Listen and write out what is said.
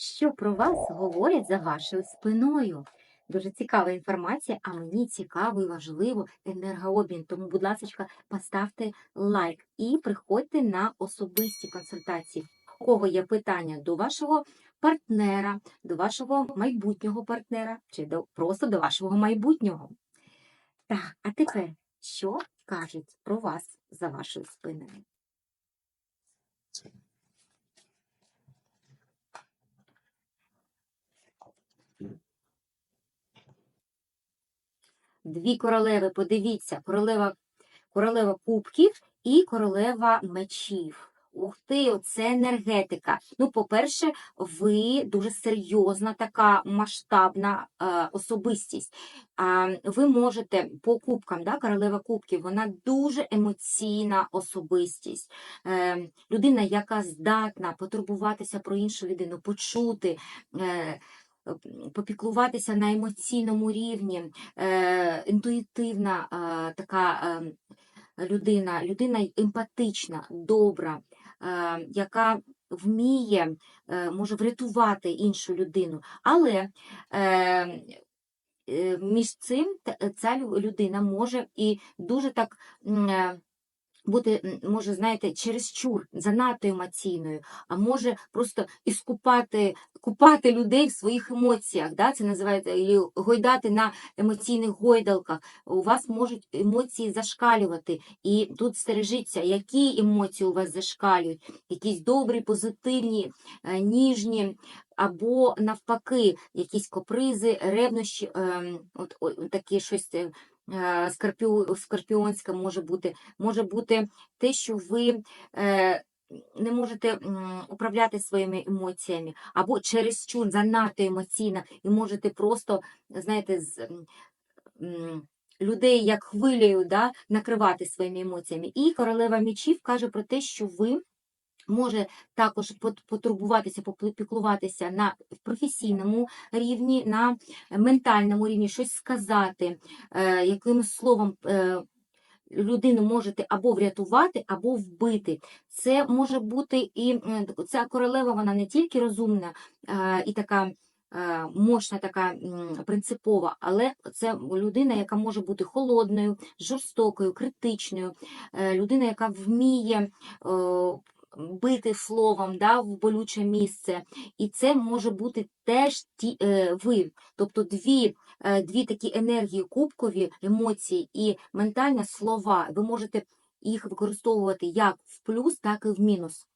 Що про вас говорять за вашою спиною? Дуже цікава інформація, а мені цікаво і важливо енергообмін. Тому, будь ласка, поставте лайк і приходьте на особисті консультації. У кого є питання до вашого партнера, до вашого майбутнього партнера чи до, просто до вашого майбутнього. Так, а тепер що кажуть про вас за вашою спиною? Дві королеви, подивіться, королева, королева кубків і королева мечів. Ух ти, оце енергетика. Ну, по-перше, ви дуже серйозна така масштабна е, особистість. А, ви можете по кубкам, да, королева кубків, вона дуже емоційна особистість. Е, людина, яка здатна потурбуватися про іншу людину, почути. Е, попіклуватися на емоційному рівні, е, інтуїтивна е, така е, людина, людина емпатична, добра, е, яка вміє, може врятувати іншу людину. Але між цим ця людина може і дуже так. Е, Бути, може, знаєте, чересчур занадто емоційною, а може просто іскупати, купати людей в своїх емоціях. Да? Це називається гойдати на емоційних гойдалках. У вас можуть емоції зашкалювати. І тут стережіться, які емоції у вас зашкалюють, якісь добрі, позитивні, е, ніжні. Або навпаки, якісь капризи, ревнощі, ем, от, от такі щось е, е, може бути, може бути те, що ви е, не можете управляти своїми емоціями, або чересчур занадто емоційна, і можете просто, знаєте, з людей як хвилею да, накривати своїми емоціями. І королева мічів каже про те, що ви. Може також пот- потурбуватися, попіклуватися на професійному рівні, на ментальному рівні, щось сказати, е, якимось словом е, людину можете або врятувати, або вбити. Це може бути і ця королева, вона не тільки розумна е, і така. Мощна, така принципова, але це людина, яка може бути холодною, жорстокою, критичною, людина, яка вміє бити словом да, в болюче місце. І це може бути теж ті, е, ви. Тобто дві, е, дві такі енергії кубкові, емоції і ментальні слова. Ви можете їх використовувати як в плюс, так і в мінус.